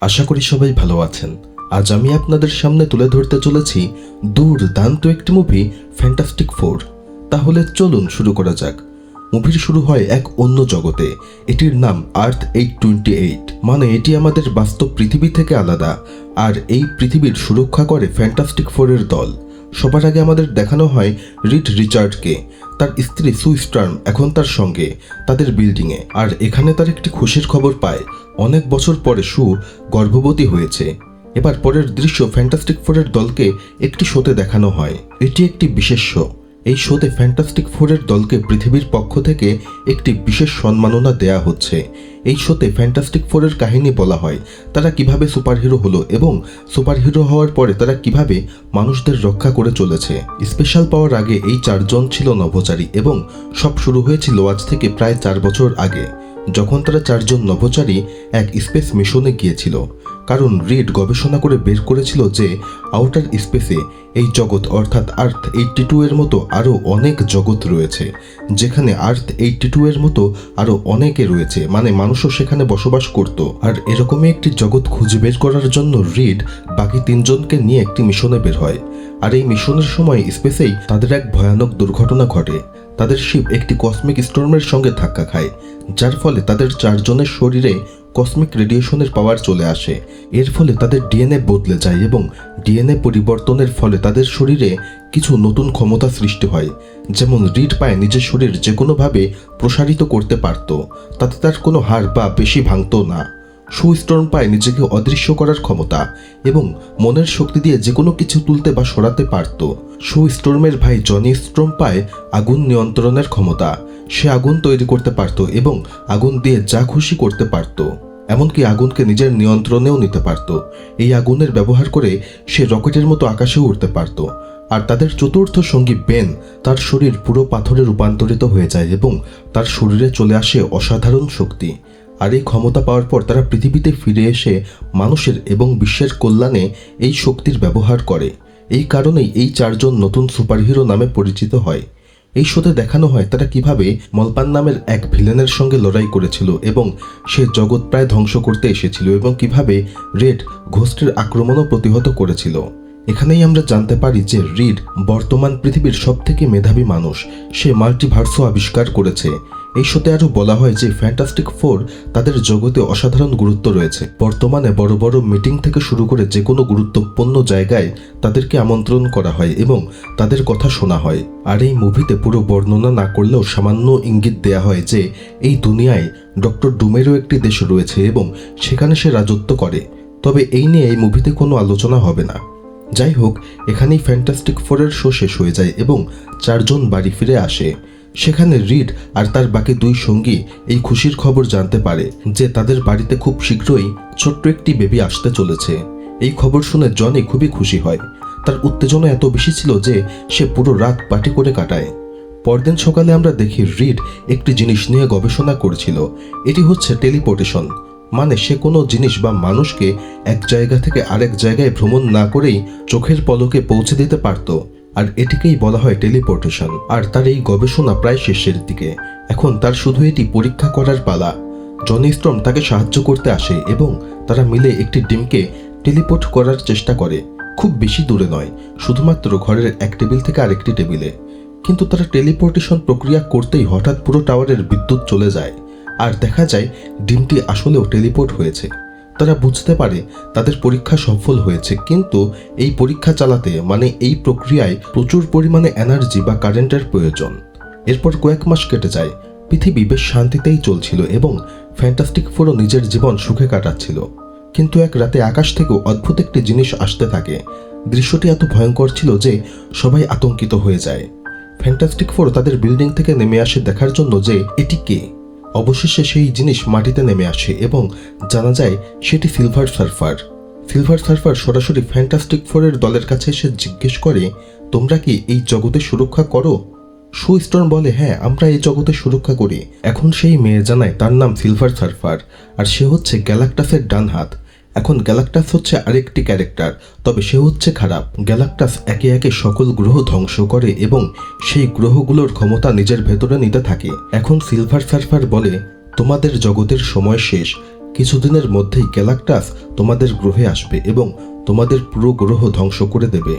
আশা করি সবাই ভালো আছেন। আজ আমি আপনাদের সামনে তুলে ধরতে চলেছি দুর্দান্ত একটি মুভি ফ্যান্টাস্টিক ফোর তাহলে চলুন শুরু করা যাক। মুভির শুরু হয় এক অন্য জগতে। এটির নাম আর্থ এইট টোয়েন্টি এইট মানে এটি আমাদের বাস্তব পৃথিবী থেকে আলাদা। আর এই পৃথিবীর সুরক্ষা করে ফ্যান্টাস্টিক ফোরের দল। সবার আগে আমাদের দেখানো হয় রিড রিচার্ডকে। তার স্ত্রী সু স্টার্ম এখন তার সঙ্গে, তাদের বিল্ডিংয়ে। আর এখানে তার একটি খুশির খবর পায়, অনেক বছর পরে সু গর্ভবতী হয়েছে। এবার পরের দৃশ্য ফ্যান্টাস্টিক ফোরের দলকে একটি শোতে দেখানো হয়। এটি একটি বিশেষ শো। এই শোতে ফ্যান্টাস্টিক ফোরের দলকে পৃথিবীর পক্ষ থেকে একটি বিশেষ সম্মাননা দেয়া হচ্ছে। এই শোতে ফ্যান্টাস্টিক ফোরের কাহিনী বলা হয়, তারা কীভাবে সুপারহিরো হলো এবং সুপারহিরো হওয়ার পরে তারা কীভাবে মানুষদের রক্ষা করে চলেছে। স্পেশাল পাওয়ার আগে এই চারজন ছিল নভোচারী এবং সব শুরু হয়েছিল আজ থেকে প্রায় চার বছর আগে, যখন তারা চারজন নভোচারী এক স্পেস মিশনে গিয়েছিল। কারণ রিড গবেষণা করে বের করেছিল যে আউটার স্পেসে এই জগৎ অর্থাৎ আর্থ এইটটি টু এর মতো আরও অনেক জগৎ রয়েছে, যেখানে আর্থ এইটটি টু এর মতো আরও অনেকে রয়েছে মানে মানুষও সেখানে বসবাস করত। আর এরকমই একটি জগৎ খুঁজে বের করার জন্য রিড বাকি তিনজনকে নিয়ে একটি মিশনে বের হয়। আর এই মিশনের সময় স্পেসেই তাদের এক ভয়ানক দুর্ঘটনা ঘটে। তাদের শিপ একটি কসমিক স্টর্মের সঙ্গে ধাক্কা খায়, যার ফলে তাদের চারজনের শরীরে কসমিক রেডিয়েশনের পাওয়ার চলে আসে। এর ফলে তাদের ডিএনএ বদলে যায় এবং ডিএনএ পরিবর্তনের ফলে তাদের শরীরে কিছু নতুন ক্ষমতা সৃষ্টি হয়। যেমন রিড পায় নিজের শরীর যে কোনোভাবে প্রসারিত করতে পারত, তাতে তার কোনো হাড় বা বেশি ভাঙত না। সুস্টর্ম পায় নিজেকে অদৃশ্য করার ক্ষমতা এবং মনের শক্তি দিয়ে যে কোনো কিছু তুলতে বা সরাতে পারত। সুস্টর্মের ভাই জনি স্ট্রম পায় আগুন নিয়ন্ত্রণের ক্ষমতা সে আগুন তৈরি করতে পারত এবং আগুন দিয়ে যা খুশি করতে পারত, এমনকি আগুনকে নিজের নিয়ন্ত্রণেও নিতে পারত। এই আগুনের ব্যবহার করে সে রকেটের মতো আকাশেও উঠতে পারত, আর তাদের চতুর্থ সঙ্গী বেন তার শরীর পুরো পাথরে রূপান্তরিত হয়ে যায় এবং তার শরীরে চলে আসে অসাধারণ শক্তি। আর এই ক্ষমতা পাওয়ার পর তারা পৃথিবীতে ফিরে এসে মানুষের এবং বিশ্বের কল্যাণে এই শক্তির ব্যবহার করে। এই কারণেই এই চারজন নতুন সুপারহিরো নামে পরিচিত হয়। এই শোতে দেখানো হয় তারা কীভাবে মলপান নামের এক ভিলেনের সঙ্গে লড়াই করেছিল এবং সে জগৎ প্রায় ধ্বংস করতে এসেছিল এবং কীভাবে রেড ঘোস্টের আক্রমণও প্রতিহত করেছিল। এখানেই আমরা জানতে পারি যে রিড বর্তমান পৃথিবীর সবথেকে মেধাবী মানুষ। সে মাল্টিভার্সও আবিষ্কার করেছে। এই শোতে আরও বলা হয় যে ফ্যান্টাস্টিক ফোর তাদের জগতে অসাধারণ গুরুত্ব রয়েছে। বর্তমানে বড় বড় মিটিং থেকে শুরু করে যে কোনো গুরুত্বপূর্ণ জায়গায় তাদেরকে আমন্ত্রণ করা হয় এবং তাদের কথা শোনা হয়। আর এই মুভিতে পুরো বর্ণনা না করলেও সামান্য ইঙ্গিত দেয়া হয় যে এই দুনিয়ায় ডক্টর ডুমেরও একটি দেশ রয়েছে এবং সেখানে সে রাজত্ব করে। তবে এই নিয়ে এই মুভিতে কোনো আলোচনা হবে না। যাই হোক, এখানেই ফ্যান্টাস্টিক ফোরের শো শেষ হয়ে যায় এবং চারজন বাড়ি ফিরে আসে। সেখানে রিড আর তার বাকি দুই সঙ্গী এই খুশির খবর জানতে পারে যে তাদের বাড়িতে খুব শীঘ্রই ছোট্ট একটি বেবি আসতে চলেছে। এই খবর শুনে জনি খুবই খুশি হয়। তার উত্তেজনা এত বেশি ছিল যে সে পুরো রাত পার্টি করে কাটায়। পরদিন সকালে আমরা দেখি রিড একটি জিনিস নিয়ে গবেষণা করছিল। এটি হচ্ছে টেলিপোর্টেশন। মানে সে কোনো জিনিস বা মানুষকে এক জায়গা থেকে আরেক জায়গায় ভ্রমণ না করেই চোখের পলকে পৌঁছে দিতে পারত। আর এটিকেই বলা হয় টেলিপোর্টেশন। আর তার এই গবেষণা প্রায় শেষের দিকে। এখন তার শুধু এটি পরীক্ষা করার পালা। জনি স্ট্রম তাকে সাহায্য করতে আসে এবং তারা মিলে একটি ডিমকে টেলিপোর্ট করার চেষ্টা করে। খুব বেশি দূরে নয়, শুধুমাত্র ঘরের এক টেবিল থেকে আরেকটি টেবিলে। কিন্তু তারা টেলিপোর্টেশন প্রক্রিয়া করতেই হঠাৎ পুরো টাওয়ারের বিদ্যুৎ চলে যায়। আর দেখা যায়, ডিমটি আসলেও টেলিপোর্ট হয়েছে। তারা বুঝতে পারে তাদের পরীক্ষা সফল হয়েছে, কিন্তু এই পরীক্ষা চালাতে মানে এই প্রক্রিয়ায় প্রচুর পরিমাণে এনার্জি বা কারেন্টের প্রয়োজন। এরপর কয়েক মাস কেটে যায়, পৃথিবী বেশ শান্তিতেই চলছিল এবং ফ্যান্টাস্টিক ফোরও নিজের জীবন সুখে কাটাচ্ছিল। কিন্তু এক রাতে আকাশ থেকেও অদ্ভুত একটি জিনিস আসতে থাকে। দৃশ্যটি এত ভয়ঙ্কর ছিল যে সবাই আতঙ্কিত হয়ে যায়। ফ্যান্টাস্টিক ফোর তাদের বিল্ডিং থেকে নেমে আসে দেখার জন্য যে এটি কে? অবশেষে সেই জিনিস মাটিতে নেমে আসে এবং জানা যায় সেটি সিলভার সার্ফার সিলভার সার্ফার সরাসরি ফ্যান্টাস্টিক ফোরের দলের কাছে এসে জিজ্ঞেস করে, তোমরা কি এই জগতে সুরক্ষা করো? সু স্টোন বলে হ্যাঁ আমরা এই জগতে সুরক্ষা করি। এখন সেই মেয়ে জানায় তার নাম সিলভার সার্ফার আর সে হচ্ছে গ্যালাক্টাসের ডান হাত এখন গ্যালাক্টাস হচ্ছে আরেকটি ক্যারেক্টার, তবে সে হচ্ছে খারাপ। গ্যালাক্টাস একে একে সকল গ্রহ ধ্বংস করে এবং সেই গ্রহগুলোর ক্ষমতা নিজের ভেতরে নিতে থাকে। এখন সিলভার সার্ফার বলে, তোমাদের জগতের সময় শেষ। কিছুদিনের মধ্যেই গ্যালাক্টাস তোমাদের গ্রহে আসবে এবং তোমাদের পুরো গ্রহ ধ্বংস করে দেবে।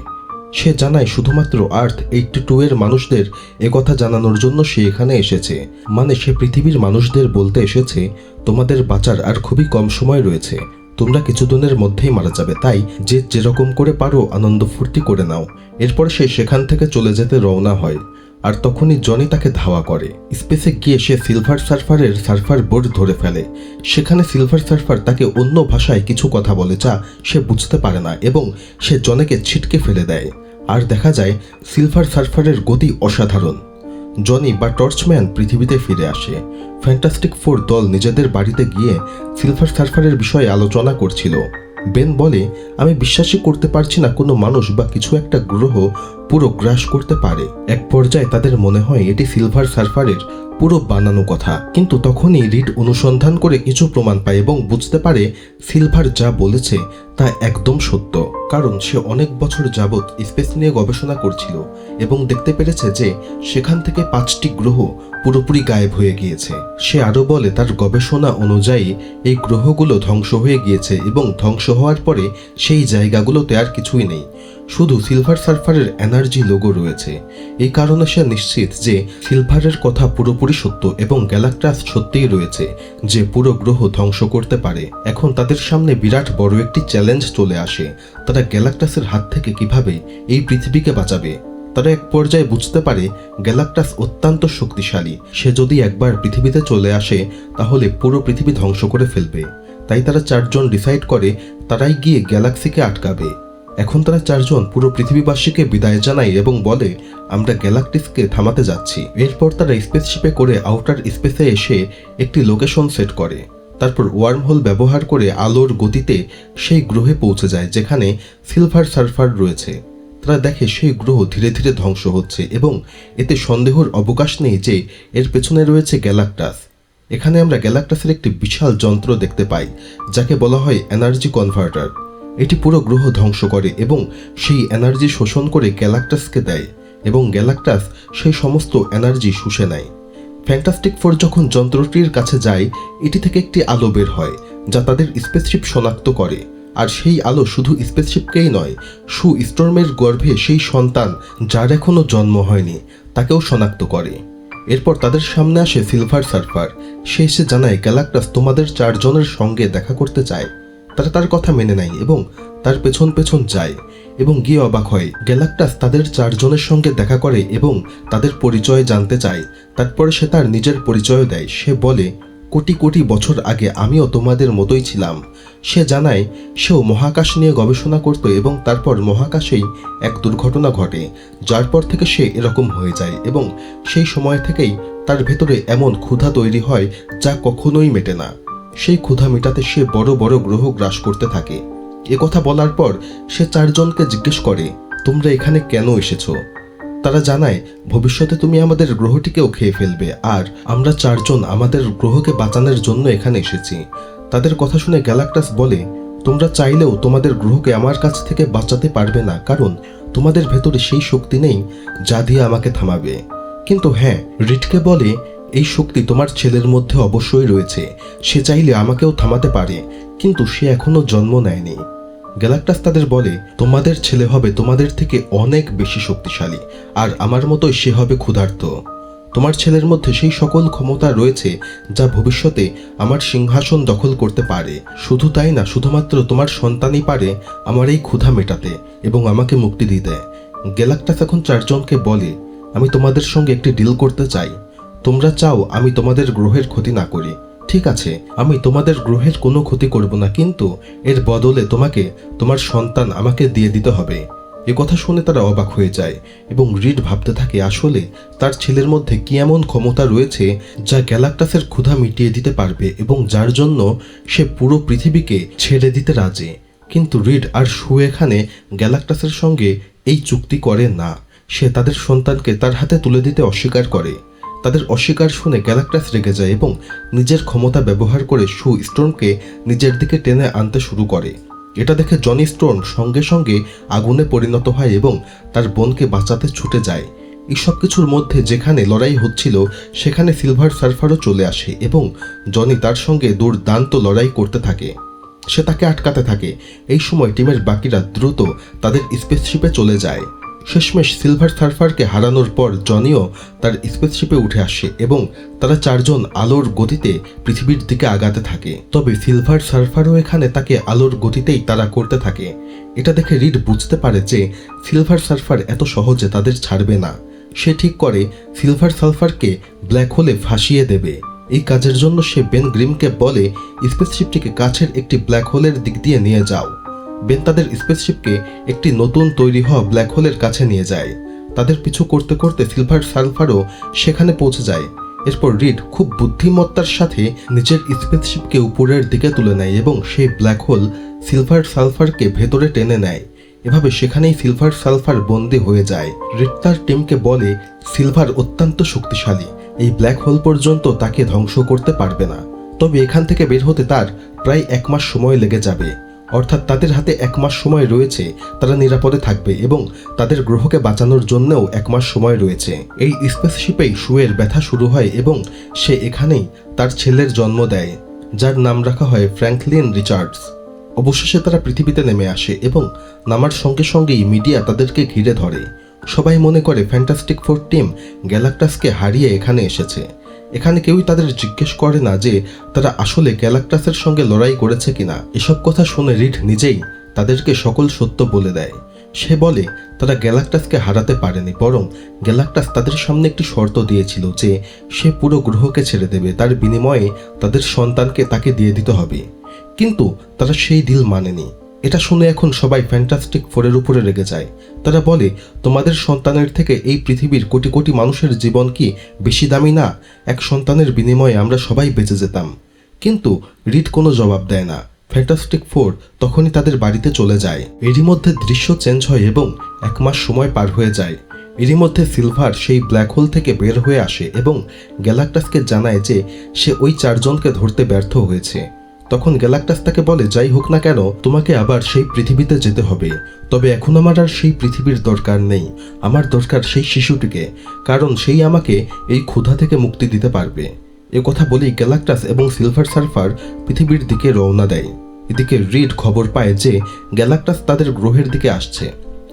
সে জানায়, শুধুমাত্র আর্থ এইটটি টু এর মানুষদের একথা জানানোর জন্য সে এখানে এসেছে। মানে সে পৃথিবীর মানুষদের বলতে এসেছে, তোমাদের বাঁচার আর খুবই কম সময় রয়েছে। তোমরা কিছুদিনের মধ্যেই মারা যাবে, তাই যে যেরকম করে পারো আনন্দ ফুর্তি করে নাও। এরপর সে সেখান থেকে চলে যেতে রওনা হয়, আর তখনই জনি তাকে ধাওয়া করে। স্পেসে গিয়ে সে সিলভার সার্ফারের সার্ফার বোর্ড ধরে ফেলে। সেখানে সিলভার সার্ফার তাকে অন্য ভাষায় কিছু কথা বলে যা সে বুঝতে পারে না এবং সে জনেকে ছিটকে ফেলে দেয়। আর দেখা যায়, সিলভার সার্ফারের গতি অসাধারণ। জনি বা টর্চম্যান পৃথিবীতে ফিরে আসে। ফ্যান্টাস্টিক ফোর দল নিজেদের বাড়িতে গিয়ে সিলভার সার্ফারের বিষয়ে আলোচনা করছিল। বেন বলে, আমি বিশ্বাসই করতে পারছি না কোনো মানুষ বা কিছু একটা গ্রহ পুরো গ্রাস করতে পারে। এক পর্যায়ে তাদের মনে হয় এটি সিলভার সার্ফারের পুরো বানানো কথা। কিন্তু তখনই রিড অনুসন্ধান করে কিছু প্রমাণ পায় এবং বুঝতে পারে সিলভার যা বলেছে তা একদম সত্য। কারণ সে অনেক বছর যাবৎ স্পেস নিয়ে গবেষণা করছিল এবং দেখতে পেরেছে যে সেখান থেকে পাঁচটি গ্রহ পুরোপুরি গায়েব হয়ে গিয়েছে। সে আরও বলে, তার গবেষণা অনুযায়ী এই গ্রহগুলো ধ্বংস হয়ে গিয়েছে এবং ধ্বংস হওয়ার পরে সেই জায়গাগুলোতে আর কিছুই নেই। শুধু সিলভার সার্ফারের এনার্জি লোগো রয়েছে। এই কারণে সে নিশ্চিত যে সিলভারের কথা পুরোপুরি সত্য এবং গ্যালাক্টাস সত্যিই রয়েছে যে পুরো গ্রহ ধ্বংস করতে পারে। এখন তাদের সামনে বিরাট বড় একটি চ্যালেঞ্জ চলে আসে। তারা গ্যালাক্টাসের হাত থেকে কীভাবে এই পৃথিবীকে বাঁচাবে? তারা এক পর্যায়ে বুঝতে পারে গ্যালাক্টাস অত্যন্ত শক্তিশালী। সে যদি একবার পৃথিবীতে চলে আসে, তাহলে পুরো পৃথিবী ধ্বংস করে ফেলবে। তাই তারা চারজন ডিসাইড করে তারাই গিয়ে গ্যালাক্সিকে আটকাবে। এখন তারা চারজন পুরো পৃথিবীবাসীকে বিদায় জানায় এবং বলে, আমরা গ্যালাক্টিসকে থামাতে যাচ্ছি। এরপর তারা স্পেসশিপে করে আউটার স্পেসে এসে একটি লোকেশন সেট করে। তারপর ওয়ার্মহোল ব্যবহার করে আলোর গতিতে সেই গ্রহে পৌঁছে যায়, যেখানে সিলভার সার্ফার রয়েছে। তারা দেখে সেই গ্রহ ধীরে ধীরে ধ্বংস হচ্ছে এবং এতে সন্দেহর অবকাশ নেই যে এর পেছনে রয়েছে গ্যালাক্টাস। এখানে আমরা গ্যালাক্টাসের একটি বিশাল যন্ত্র দেখতে পাই, যাকে বলা হয় এনার্জি কনভার্টার। এটি পুরো গ্রহ ধ্বংস করে এবং সেই এনার্জি শোষণ করে গ্যালাক্টাসকে দেয় এবং গ্যালাক্টাস সেই সমস্ত এনার্জি শুষে নেয়। ফ্যান্টাস্টিক ফোর যখন যন্ত্রটির কাছে যায়, এটি থেকে একটি আলো বের হয়, যা তাদের স্পেসশিপ শনাক্ত করে। আর সেই আলো শুধু স্পেসশিপকেই নয় সু স্টর্মের গর্ভে সেই সন্তান যার এখনও জন্ম হয়নি, তাকেও শনাক্ত করে। এরপর তাদের সামনে আসে সিলভার সার্ফার সে এসে জানায়, গ্যালাক্টাস, তোমাদের চারজনের সঙ্গে দেখা করতে চায়। তারা তার কথা মেনে নেয় এবং তার পেছন পেছন যায় এবং গিয়ে অবাক হয়। গ্যালাক্টাস তাদের চারজনের সঙ্গে দেখা করে এবং তাদের পরিচয় জানতে চায়। তারপরে সে তার নিজের পরিচয় দেয়। সে বলে কোটি কোটি বছর আগে আমিও তোমাদের মতোই ছিলাম। সে জানায়, সেও মহাকাশ নিয়ে গবেষণা করত এবং তারপর মহাকাশেই এক দুর্ঘটনা ঘটে, যার পর থেকে সে এরকম হয়ে যায় এবং সেই সময় থেকেই তার ভেতরে এমন ক্ষুধা তৈরি হয় যা কখনোই মেটে না। সেই ক্ষুধা মেটাতে সে বড় বড় গ্রহ গ্রাস করতে থাকে। কথা বলার পর সে চারজনকে জিজ্ঞেস করে, তোমরা এখানে কেন এসেছ? তারা জানায়, ভবিষ্যতে তুমি আমাদের গ্রহটিকেও খেয়ে ফেলবে, আর আমরা চারজন আমাদের গ্রহকে বাঁচানোর জন্য এখানে এসেছি। তাদের কথা শুনে গ্যালাক্টাস বলে, তোমরা চাইলেও তোমাদের গ্রহকে আমার কাছ থেকে বাঁচাতে পারবে না, কারণ তোমাদের ভেতরে সেই শক্তি নেই যা দিয়ে আমাকে থামাবে। কিন্তু হ্যাঁ রিটকে বলে, এই শক্তি তোমার ছেলের মধ্যে অবশ্যই রয়েছে, সে চাইলে আমাকেও থামাতে পারে, কিন্তু সে এখনও জন্ম নেয়নি। গ্যালাক্টাস তাদের বলে, তোমাদের ছেলে হবে তোমাদের থেকে অনেক বেশি শক্তিশালী, আর আমার মতোই সে হবে ক্ষুধার্ত। তোমার ছেলের মধ্যে সেই সকল ক্ষমতা রয়েছে যা ভবিষ্যতে আমার সিংহাসন দখল করতে পারে। শুধু তাই না, শুধুমাত্র তোমার সন্তানই পারে আমার এই ক্ষুধা মেটাতে এবং আমাকে মুক্তি দিতে। গ্যালাক্টাস এখন চারজনকে বলে, আমি তোমাদের সঙ্গে একটি ডিল করতে চাই। তোমরা চাও আমি তোমাদের গ্রহের ক্ষতি না করি। ঠিক আছে, আমি তোমাদের গ্রহের কোনো ক্ষতি করব না, কিন্তু এর বদলে তোমাকে, তোমার সন্তান আমাকে দিয়ে দিতে হবে। এ কথা শুনে তারা অবাক হয়ে যায় এবং রিড ভাবতে থাকে, আসলে তার ছেলের মধ্যে কি এমন ক্ষমতা রয়েছে যা গ্যালাক্টাসের ক্ষুধা মিটিয়ে দিতে পারবে এবং যার জন্য সে পুরো পৃথিবীকে ছেড়ে দিতে রাজে। কিন্তু রিড আর শু এখানে গ্যালাক্টাসের সঙ্গে এই চুক্তি করে না। সে তাদের সন্তানকে তার হাতে তুলে দিতে অস্বীকার করে। তাদের অস্বীকার শুনে গ্যালাক্টাস রেগে যায় এবং নিজের ক্ষমতা ব্যবহার করে সু স্টোনকে নিজের দিকে টেনে আনতে শুরু করে। এটা দেখে জনি স্টোন সঙ্গে সঙ্গে আগুনে পরিণত হয় এবং তার বোনকে বাঁচাতে ছুটে যায়। এই সব কিছুর মধ্যে যেখানে লড়াই হচ্ছিল, সেখানে সিলভার সার্ফারও চলে আসে এবং জনি তার সঙ্গে দুর্দান্ত লড়াই করতে থাকে। সে তাকে আটকাতে থাকে। এই সময় টিমের বাকিরা দ্রুত তাদের স্পেসশিপে চলে যায়। শেষমেশ সিলভার সার্ফারকে হারানোর পর জনিও তার স্পেসশিপে উঠে আসে এবং তারা চারজন আলোর গতিতে পৃথিবীর দিকে আগাতে থাকে। তবে সিলভার সার্ফারও এখানে তাকে আলোর গতিতেই তারা করতে থাকে। এটা দেখে রিড বুঝতে পারে যে সিলভার সার্ফার এত সহজে তাদের ছাড়বে না। সে ঠিক করে, সিলভার সালফারকে ব্ল্যাক হোলে ফাঁসিয়ে দেবে। এই কাজের জন্য সে বেন গ্রিমকে বলে, স্পেসশিপটিকে কাছের একটি ব্ল্যাক হোলের দিক দিয়ে নিয়ে যাও। বেন তাদের স্পেসশিপকে একটি নতুন তৈরি হওয়া ব্ল্যাক হোলের কাছে নিয়ে যায়। তাদের পিছু করতে করতে সিলভার সালফারও সেখানে পৌঁছে যায়। এরপর রিড খুব বুদ্ধিমত্তার সাথে নিজের স্পেসশিপকে উপরের দিকে তুলে নেয় এবং সেই ব্ল্যাক হোল সিলভার সালফারকে ভেতরে টেনে নেয়। এভাবে সেখানেই সিলভার সালফার বন্দি হয়ে যায়। রিড তার টিমকে বলে, সিলভার অত্যন্ত শক্তিশালী। এই ব্ল্যাক হোল পর্যন্ত তাকে ধ্বংস করতে পারবে না। তবে এখান থেকে বের হতে তার প্রায় এক মাস সময় লেগে যাবে। অর্থাৎ তাদের হাতে এক মাস সময় রয়েছে, তারা নিরাপদে থাকবে এবং তাদের গ্রহকে বাঁচানোর জন্যও এক মাস সময় রয়েছে। এই স্পেসশিপেই শুয়ের ব্যথা শুরু হয় এবং সে এখানেই তার ছেলের জন্ম দেয়, যার নাম রাখা হয় ফ্র্যাঙ্কলিন রিচার্ডস। অবশেষে তারা পৃথিবীতে নেমে আসে এবং নামার সঙ্গে সঙ্গেই মিডিয়া তাদেরকে ঘিরে ধরে। সবাই মনে করে ফ্যান্টাস্টিক ফোর টিম গ্যালাক্টাসকে হারিয়ে এখানে এসেছে। এখানে কেউই তাদের জিজ্ঞেস করে না যে তারা আসলে গ্যালাক্টাসের সঙ্গে লড়াই করেছে কিনা। এসব কথা শুনে রিড নিজেই তাদেরকে সকল সত্য বলে দেয়। সে বলে, তারা গ্যালাক্টাসকে হারাতে পারেনি, বরং গ্যালাক্টাস তাদের সামনে একটি শর্ত দিয়েছিল যে সে পুরো গ্রহকে ছেড়ে দেবে, তার বিনিময়ে তাদের সন্তানকে তাকে দিয়ে দিতে হবে। কিন্তু তারা সেই ডিল মানেনি। এটা শুনে এখন সবাই ফ্যান্টাস্টিক ফোরের উপরে রেগে যায়। তারা বলে, তোমাদের সন্তানের থেকে এই পৃথিবীর কোটি কোটি মানুষের জীবন কি বেশি দামি না? এক সন্তানের বিনিময়ে আমরা সবাই বেঁচে যেতাম। কিন্তু রিড কোনো জবাব দেয় না। ফ্যান্টাস্টিক ফোর তখনই তাদের বাড়িতে চলে যায়। এরই মধ্যে দৃশ্য চেঞ্জ হয় এবং এক মাস সময় পার হয়ে যায়। এরই মধ্যে সিলভার সেই ব্ল্যাক হোল থেকে বের হয়ে আসে এবং গ্যালাক্টাসকে জানায় যে সে ওই চারজনকে ধরতে ব্যর্থ হয়েছে। তখন গ্যালাক্টাস তাকে বলে, যাই হোক না কেন, তোমাকে আবার সেই পৃথিবীতে যেতে হবে। তবে এখন আমার আর সেই পৃথিবীর দরকার নেই। আমার দরকার সেই শিশুটিকে, কারণ সেই আমাকে এই ক্ষুধা থেকে মুক্তি দিতে পারবে। এ কথা বলেই গ্যালাক্টাস এবং সিলভার সার্ফার পৃথিবীর দিকে রওনা দেয়। এদিকে রিড খবর পায় যে, গ্যালাক্টাস তাদের গ্রহের দিকে আসছে।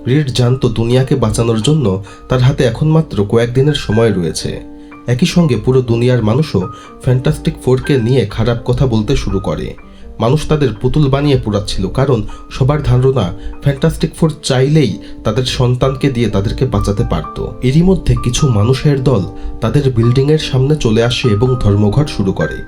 রিড জানতো দুনিয়াকে বাঁচানোর জন্য তার হাতে এখন মাত্র কয়েকদিনের সময় রয়েছে। একই সঙ্গে পুরো দুনিয়ার মানুষও ফ্যান্টাস্টিক ফোরকে নিয়ে খারাপ কথা বলতে শুরু করে। মানুষ তাদের পুতুল বানিয়ে পোড়াচ্ছিল কারণ সবার ধারণা ফ্যান্টাস্টিক ফোর চাইলেই তাদের সন্তানকে দিয়ে তাদেরকে বাঁচাতে পারত। এরই মধ্যে কিছু মানুষের দল তাদের বিল্ডিংয়ের সামনে চলে আসে এবং ধর্মঘট শুরু করে।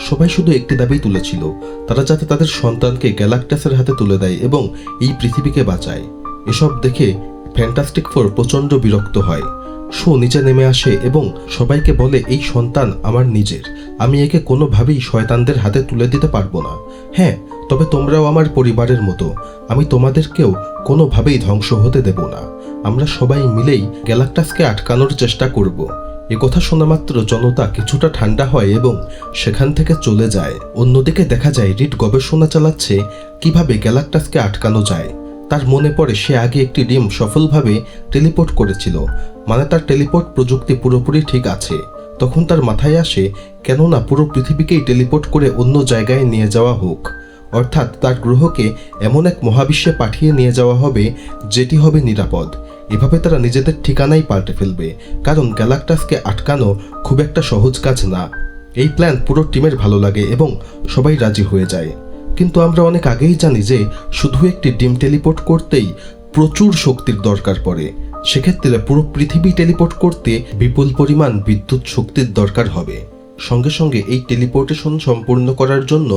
সবাই শুধু একটি দাবি তুলেছিল, তারা যাতে তাদের সন্তানকে গ্যালাক্টাসের হাতে তুলে দেয় এবং এই পৃথিবীকে বাঁচায়। এসব দেখে ফ্যান্টাস্টিক ফোর প্রচণ্ড বিরক্ত হয়। শো নিচে নেমে আসে এবং সবাইকে বলে, এই সন্তান আমার নিজের। আমি একে কোনোভাবেই শয়তানদের হাতে তুলে দিতে পারব না। হ্যাঁ তবে তোমরাও আমার পরিবারের মতো। আমি তোমাদেরকেও কোনোভাবেই ধ্বংস হতে দেব না। আমরা সবাই মিলেই গ্যালাক্টাসকে আটকানোর চেষ্টা করব। কথা শোনা মাত্র জনতা কিছুটা ঠান্ডা হয় এবং সেখান থেকে চলে যায়। অন্যদিকে দেখা যায়, রিট গবেষণা চালাচ্ছে কীভাবে গ্যালাক্টাসকে আটকানো যায়। তার মনে পড়ে সে আগে একটি ডিম সফলভাবে টেলিপোর্ট করেছিল। মানে তার টেলিপোর্ট প্রযুক্তি পুরোপুরি ঠিক আছে। তখন তার মাথায় আসে, কেননা পুরো পৃথিবীকেই টেলিপোর্ট করে অন্য জায়গায় নিয়ে যাওয়া হোক। অর্থাৎ তার গ্রহকে এমন এক মহাবিশ্বে পাঠিয়ে নিয়ে যাওয়া হবে, যেটি হবে নিরাপদ। এভাবে তারা নিজেদের ঠিকানাই পাল্টে ফেলবে, কারণ গ্যালাক্টাসকে আটকানো খুব একটা সহজ কাজ না। এই প্ল্যান পুরো টিমের ভালো লাগে এবং সবাই রাজি হয়ে যায়। কিন্তু আমরা অনেক আগেই জানি যে শুধু একটি ডিম টেলিপোর্ট করতেই প্রচুর শক্তির দরকার পড়ে। সেক্ষেত্রে পুরো পৃথিবী টেলিপোর্ট করতে বিপুল পরিমাণ বিদ্যুৎ শক্তির দরকার হবে। সঙ্গে সঙ্গে এই টেলিপোর্টেশন সম্পূর্ণ করার জন্য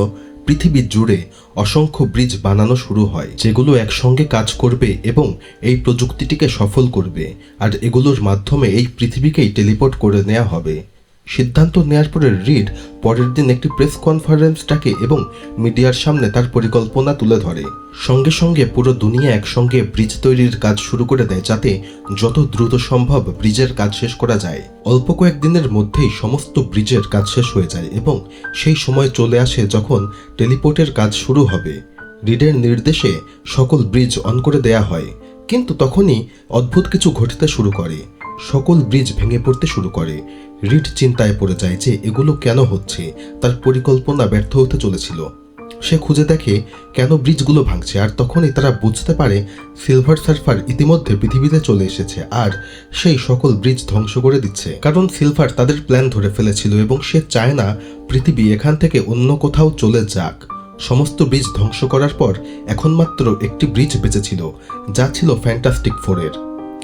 পৃথিবী জুড়ে অসংখ্য ব্রিজ বানানো শুরু হয়, যেগুলো একসঙ্গে কাজ করবে এবং এই প্রযুক্তিটিকে সফল করবে। আর এগুলোর মাধ্যমে এই পৃথিবীকেই টেলিপোর্ট করে নেওয়া হবে। সিদ্ধান্ত নেয়ার পরে রিড পরের দিন একটি প্রেস কনফারেন্স ডাকে এবং মিডিয়ার সামনে তার পরিকল্পনা তুলে ধরে। সঙ্গে সঙ্গে পুরো দুনিয়া একসঙ্গে ব্রিজ তৈরির কাজ শুরু করে দেয় যাতে যত দ্রুত সম্ভব ব্রিজের কাজ শেষ করা যায়। অল্প কয়েকদিনের মধ্যেই সমস্ত ব্রিজের কাজ শেষ হয়ে যায় এবং সেই সময় চলে আসে যখন টেলিপোর্টের কাজ শুরু হবে। রিডের নির্দেশে সকল ব্রিজ অন করে দেয়া হয়, কিন্তু তখনই অদ্ভুত কিছু ঘটতে শুরু করে। সকল ব্রিজ ভেঙে পড়তে শুরু করে। রিড চিন্তায় পড়ে যায় যে এগুলো কেন হচ্ছে, তার পরিকল্পনা ব্যর্থ হতে চলেছিল। সে খুঁজে দেখে কেন ব্রিজগুলো ভাঙছে, আর তখনই তারা বুঝতে পারে সিলভার সার্ফার ইতিমধ্যে পৃথিবীতে চলে এসেছে, আর সেই সকল ব্রিজ ধ্বংস করে দিচ্ছে। কারণ সিলভার তাদের প্ল্যান ধরে ফেলেছিল এবং সে চায় না পৃথিবী এখান থেকে অন্য কোথাও চলে যাক। সমস্ত ব্রিজ ধ্বংস করার পর এখন মাত্র একটি ব্রিজ বেঁচেছিল, যা ছিল ফ্যান্টাস্টিক ফোরের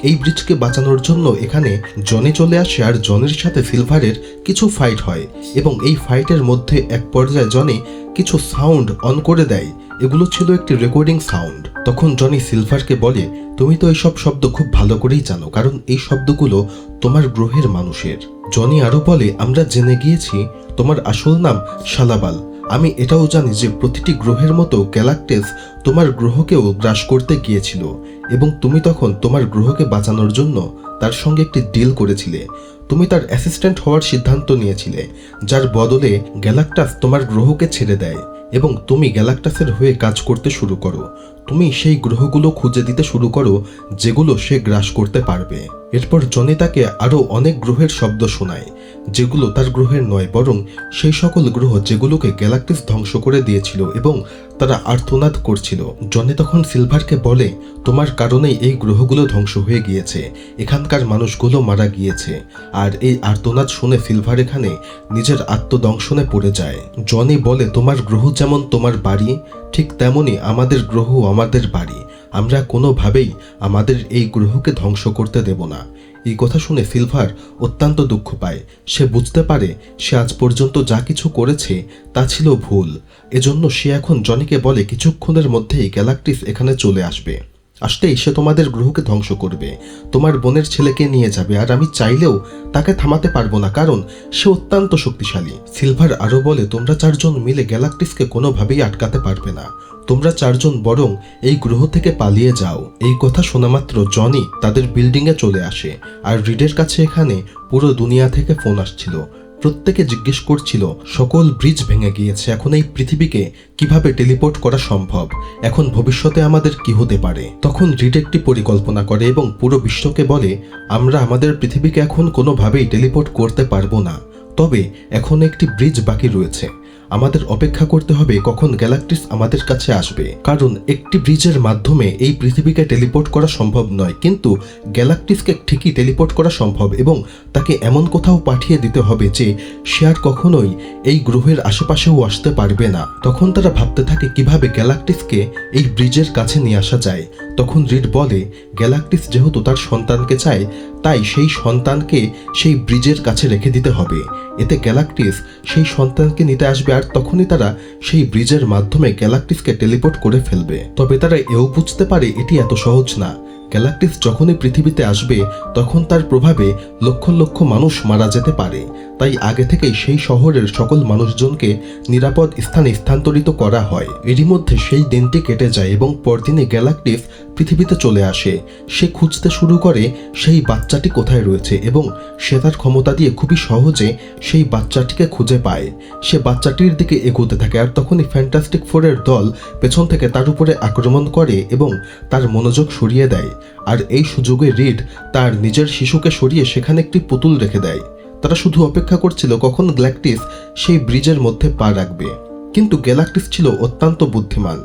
এই ব্রিজকে বাঁচানোর জন্য এখানে জনে চলে আসে আর জনের সাথে সিলভারের কিছু ফাইট হয় এবং এই ফাইটের মধ্যে এক পর্যায়ে জনে কিছু সাউন্ড অন করে দেয়। এগুলো ছিল একটি রেকর্ডিং সাউন্ড তখন জনি সিলভারকে বলে, তুমি তো এইসব শব্দ খুব ভালো করেই জানো, কারণ এই শব্দগুলো তোমার গ্রহের মানুষের। জনি আরও বলে, আমরা জেনে গিয়েছি, তোমার আসল নাম শালাবাল। আমি এটাও জানি যে প্রতিটি গ্রহের মতো গ্যালাক্টেস তোমার গ্রহকেও গ্রাস করতে গিয়েছিল এবং তুমি তখন তোমার গ্রহকে বাঁচানোর জন্য তার সঙ্গে একটি ডিল করেছিলে। তুমি তার অ্যাসিস্ট্যান্ট হওয়ার সিদ্ধান্ত নিয়েছিলে, যার বদলে গ্যালাক্টাস তোমার গ্রহকে ছেড়ে দেয় এবং তুমি গ্যালাক্টাসের হয়ে কাজ করতে শুরু করো। তুমি সেই গ্রহগুলো খুঁজে দিতে শুরু করো, যেগুলো সে গ্রাস করতে পারবে। এরপর জনি তাকে আরও অনেক গ্রহের শব্দ শোনায়। যেগুলো তার গ্রহের নয়, বরং সেই সকল গ্রহ যেগুলোকে গ্যালাক্টিস ধ্বংস করে দিয়েছিল এবং তারা আর্তনাদ করছিল। জনি তখন সিলভারকে বলে, তোমার কারণেই এই গ্রহগুলো ধ্বংস হয়ে গিয়েছে। এখানকার মানুষগুলো মারা গিয়েছে আর এই আর্তনাদ শুনে সিলভার এখানে নিজের আত্মদংশনে পড়ে যায়। জনি বলে, তোমার গ্রহ যেমন তোমার বাড়ি, ঠিক তেমনই আমাদের গ্রহ আমাদের বাড়ি। আমরা কোনোভাবেই আমাদের এই গ্রহকে ধ্বংস করতে দেব না। এই কথা শুনে সিলভার অত্যন্ত দুঃখ পায়। সে বুঝতে পারে সে আজ পর্যন্ত যা কিছু করেছে তা ছিল ভুল। এজন্য সে এখন জনিকে বলে কিছুক্ষণের মধ্যেই গ্যালাক্টিস এখানে চলে আসবে। আসতেই সে তোমাদের গ্রহকে ধ্বংস করবে। তোমার বোনের ছেলেকে নিয়ে যাবে আর আমি চাইলেও তাকে থামাতে পারব না কারণ সে অত্যন্ত শক্তিশালী। সিলভার আরও বলে, তোমরা চারজন মিলে গ্যালাক্টিসকে কোনোভাবেই আটকাতে পারবে না। তোমরা চারজন বরং এই গ্রহ থেকে পালিয়ে যাও। এই কথা শোনা মাত্র জনি তাদের বিল্ডিংয়ে চলে আসে আর রিডের কাছে এখানে পুরো দুনিয়া থেকে ফোন আসছিল। প্রত্যেকে জিজ্ঞেস করছিল, সকল ব্রিজ ভেঙে গিয়েছে, এখন এই পৃথিবীকে কীভাবে টেলিপোর্ট করা সম্ভব? এখন ভবিষ্যতে আমাদের কি হতে পারে? তখন রিড একটি পরিকল্পনা করে এবং পুরো বিশ্বকে বলে, আমরা আমাদের পৃথিবীকে এখন কোনোভাবেই টেলিপোর্ট করতে পারব না। তবে এখন একটি ব্রিজ বাকি রয়েছে। আমাদের অপেক্ষা করতে হবে কখন গ্যালাক্টিস আমাদের কাছে আসবে। কারণ একটি ব্রিজের মাধ্যমে এই পৃথিবীকে টেলিপোর্ট করা সম্ভব নয়, কিন্তু গ্যালাক্টিসকে ঠিকই টেলিপোর্ট করা সম্ভব এবং তাকে এমন কোথাও পাঠিয়ে দিতে হবে যে সে আর কখনোই এই গ্রহের আশেপাশেও আসতে পারবে না। তখন তারা ভাবতে থাকে কীভাবে গ্যালাক্টিসকে এই ব্রিজের কাছে নিয়ে আসা যায়। তখন রিড বলে, গ্যালাক্টিস যেহেতু তার সন্তানকে চায় তাই সেই সন্তানকে সেই ব্রিজের কাছে রেখে দিতে হবে। এতে গ্যালাক্টিস সেই সন্তানকে নিতে আসবে আর তখনই তারা সেই ব্রিজের মাধ্যমে গ্যালাক্টিসকে টেলিপোর্ট করে ফেলবে। তবে তারা এও বুঝতে পারে এটি এত সহজ না। গ্যালাক্টিস যখনই পৃথিবীতে আসবে, তখন তার প্রভাবে লক্ষ লক্ষ মানুষ মারা যেতে পারে। তাই আগে থেকেই সেই শহরের সকল মানুষজনকে নিরাপদ স্থানে স্থানান্তরিত করা হয়। এরই মধ্যে সেই দিনটি কেটে যায় এবং পরদিনে গ্যালাক্টিস পৃথিবীতে চলে আসে। সে খুঁজতে শুরু করে সেই বাচ্চাটি কোথায় রয়েছে এবং সে তার ক্ষমতা দিয়ে খুবই সহজে সেই বাচ্চাটিকে খুঁজে পায়। সে বাচ্চাটির দিকে এগোতে থাকে আর তখনই ফ্যান্টাস্টিক ফোরের দল পেছন থেকে তার উপরে আক্রমণ করে এবং তার মনোযোগ সরিয়ে দেয়। আর এই সুযোগে রিড তার নিজের শিশুকে সরিয়ে সেখানে একটি পুতুল রেখে দেয়। তারা শুধু অপেক্ষা করছিল কখন গ্ল্যাকটিস সেই ব্রিজের মধ্যে পা রাখবে। কিন্তু গ্যালাক্টিস ছিল অত্যন্ত বুদ্ধিমান।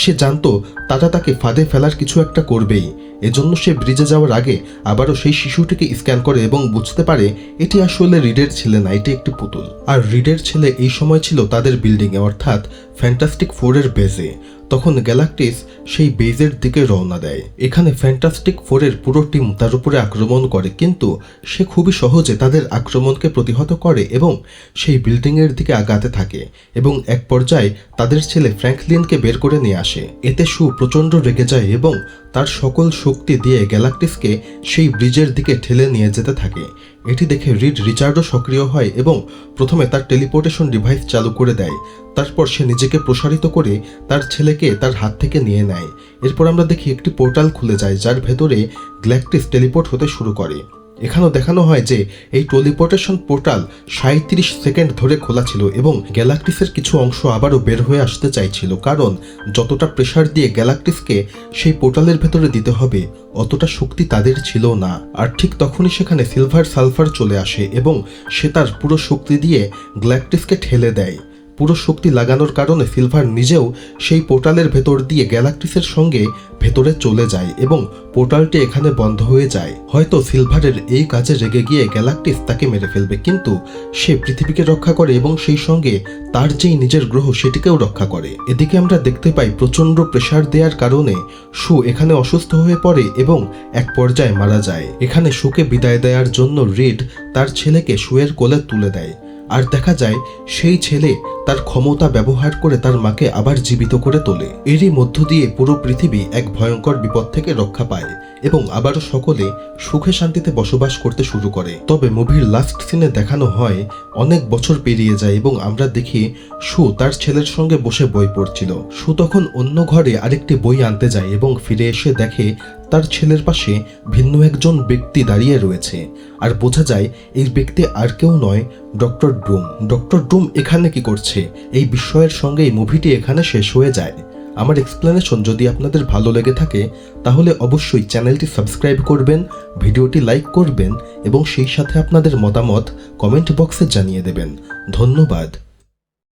সে জানত তারা তাকে ফাঁদে ফেলার কিছু একটা করবেই। এজন্য সে ব্রিজে যাওয়ার আগে আবারও সেই শিশুটিকে স্ক্যান করে এবং বুঝতে পারে এটি আসলে রিডের ছেলে না, এটি একটি পুতুল। আর রিডের ছেলে এই সময় ছিল তাদের বিল্ডিংয়ে, অর্থাৎ ফ্যান্টাস্টিক ফোরের বেজে তখন গ্যালাক্টিস সেই বেজের দিকে রওনা দেয়। এখানে ফ্যান্টাস্টিক ফোরের পুরো টিম তার উপরে আক্রমণ করে, কিন্তু সে খুবই সহজে তাদের আক্রমণকে প্রতিহত করে এবং সেই বিল্ডিংয়ের দিকে আগাতে থাকে এবং এক পর্যায়ে তাদের ছেলে ফ্র্যাঙ্কলিনকে বের করে নিয়ে আসে। এতে সু প্রচণ্ড রেগে যায় এবং তার সকল শক্তি দিয়ে গ্যালাকটিসকে সেই ব্রিজের দিকে ঠেলে নিয়ে যেতে থাকে। এটি দেখে রিড রিচার্ডও সক্রিয় হয় এবং প্রথমে তার টেলিপোর্টেশন ডিভাইস চালু করে দেয়। তারপর সে নিজেকে প্রসারিত করে তার ছেলেকে তার হাত থেকে নিয়ে নেয়। এরপর আমরা দেখি একটি পোর্টাল খুলে যায়, যার ভেতরে গ্ল্যাকটিস টেলিপোর্ট হতে শুরু করে। এখানেও দেখানো হয় যে এই টেলিপোর্টেশন পোর্টাল সাঁত্রিশ সেকেন্ড ধরে খোলা ছিল এবং গ্যালাক্টিসের কিছু অংশ আবারও বের হয়ে আসতে চাইছিল, কারণ যতটা প্রেশার দিয়ে গ্যালাক্টিসকে সেই পোর্টালের ভেতরে দিতে হবে, অতটা শক্তি তাদের ছিল না। আর ঠিক তখনই সেখানে সিলভার সালফার চলে আসে এবং সে তার পুরো শক্তি দিয়ে গ্যালাক্টিসকে ঠেলে দেয়। পুরো শক্তি লাগানোর কারণে সিলভার নিজেও সেই পোর্টালের ভেতর দিয়ে গ্যালাক্টিসের সঙ্গে ভেতরে চলে যায় এবং পোর্টালটি এখানে বন্ধ হয়ে যায়। হয়তো সিলভারের এই কাজে রেগে গিয়ে গ্যালাক্টিস তাকে মেরে ফেলবে, কিন্তু সে পৃথিবীকে রক্ষা করে এবং সেই সঙ্গে তার যেই নিজের গ্রহ সেটিকেও রক্ষা করে। এদিকে আমরা দেখতে পাই প্রচণ্ড প্রেশার দেওয়ার কারণে সু এখানে অসুস্থ হয়ে পড়ে এবং এক পর্যায়ে মারা যায়। এখানে সুকে বিদায় দেওয়ার জন্য রিড তার ছেলেকে সুয়ের কোলে তুলে দেয়। আর দেখা যায়, সেই ছেলে তার ক্ষমতা ব্যবহার করে তার মাকে আবার জীবিত করে তোলে। এরই মধ্য দিয়ে পুরো পৃথিবী এক ভয়ঙ্কর বিপদ থেকে রক্ষা পায়। এবং আবারও সকলে সুখে শান্তিতে বসবাস করতে শুরু করে। তবে মুভির লাস্ট সিনে দেখানো হয়, অনেক বছর পেরিয়ে যায় এবং আমরা দেখি সু তার ছেলের সঙ্গে বসে বই পড়ছিল। সু তখন অন্য ঘরে আরেকটি বই আনতে যায় এবং ফিরে এসে দেখে তার ছেলের পাশে ভিন্ন একজন ব্যক্তি দাঁড়িয়ে রয়েছে। আর বোঝা যায়, এই ব্যক্তি আর কেউ নয়, ডক্টর ড্রুম ডক্টর ড্রুম এখানে কি করছে? এই বিস্ময়ের সঙ্গে এই মুভিটি এখানে শেষ হয়ে যায়। আমার এক্সপ্লেনেশন যদি আপনাদের ভালো লেগে থাকে, তাহলে অবশ্যই চ্যানেলটি সাবস্ক্রাইব করবেন, ভিডিওটি লাইক করবেন এবং সেই সাথে আপনাদের মতামত কমেন্ট বক্সে জানিয়ে দেবেন। ধন্যবাদ।